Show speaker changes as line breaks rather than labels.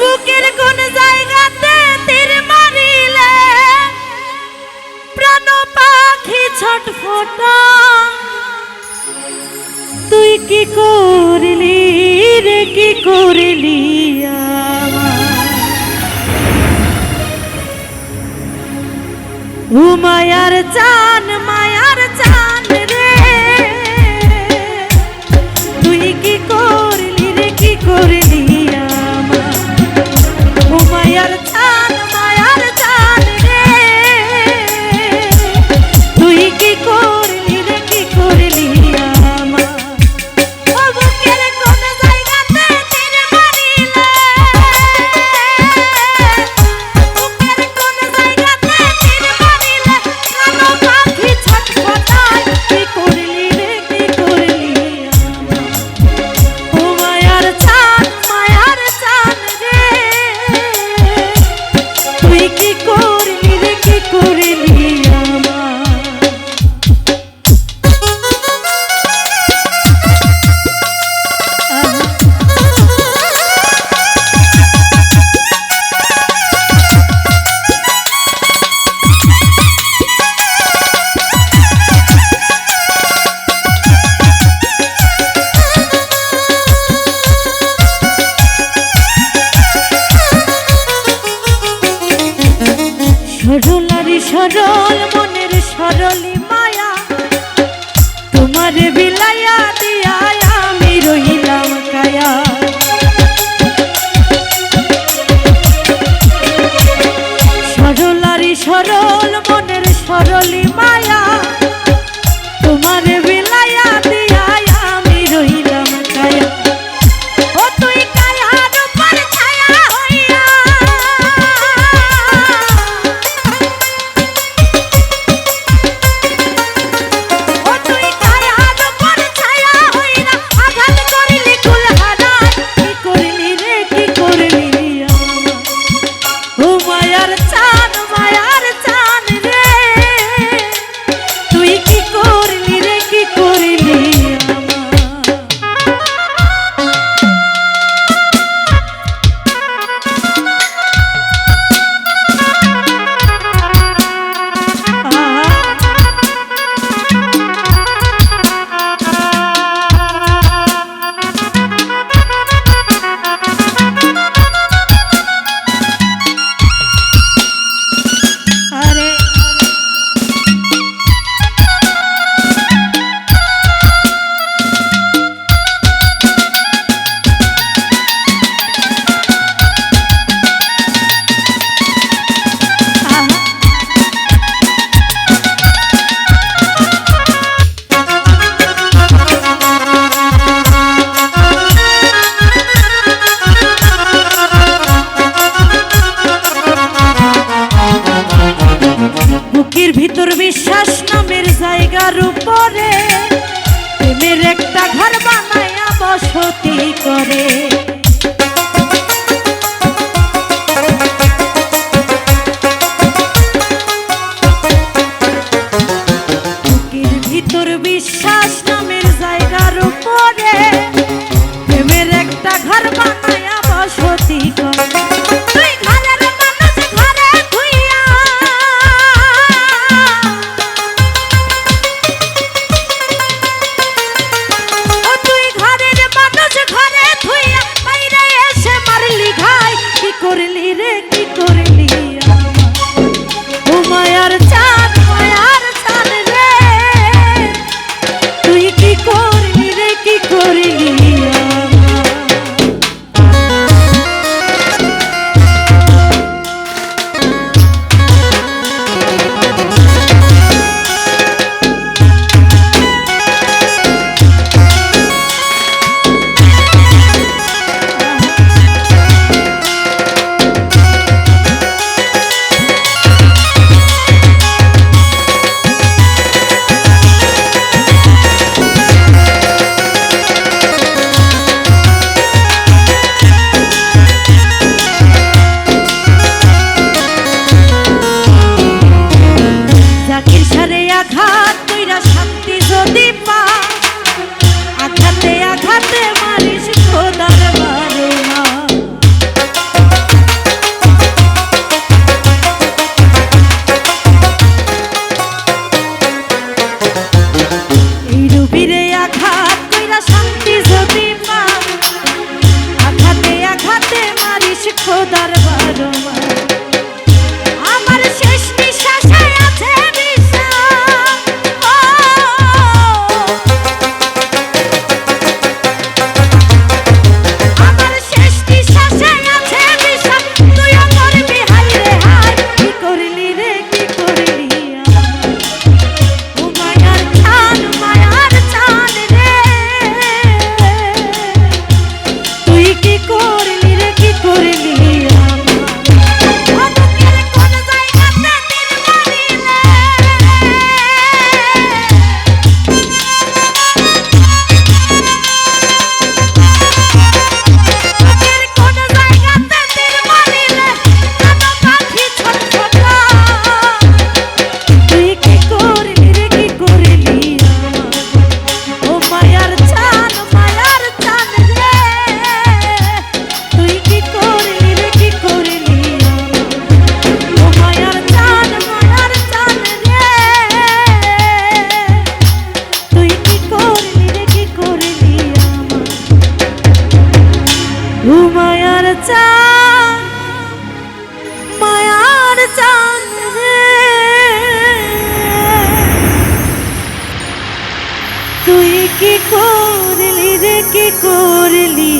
বুকের কোন জায়গাতে তীর মারিলে প্রাণ পাখি ছটফটা। তুই কি করলি রে, কি করলি উমায়ার চান মা সরল মনের সরলি মায়া। তোমার বিলাইয়া দি জায়গার উপরে, প্রেমের একটা ঘর বানায়া বসতি করে। ভিতর বিশ্বাস নামের জায়গার উপরে, প্রেমের একটা ঘর বানায়া বসতি করে। Nuri চান মায়ার চান তুই কি করলি রে কি করলি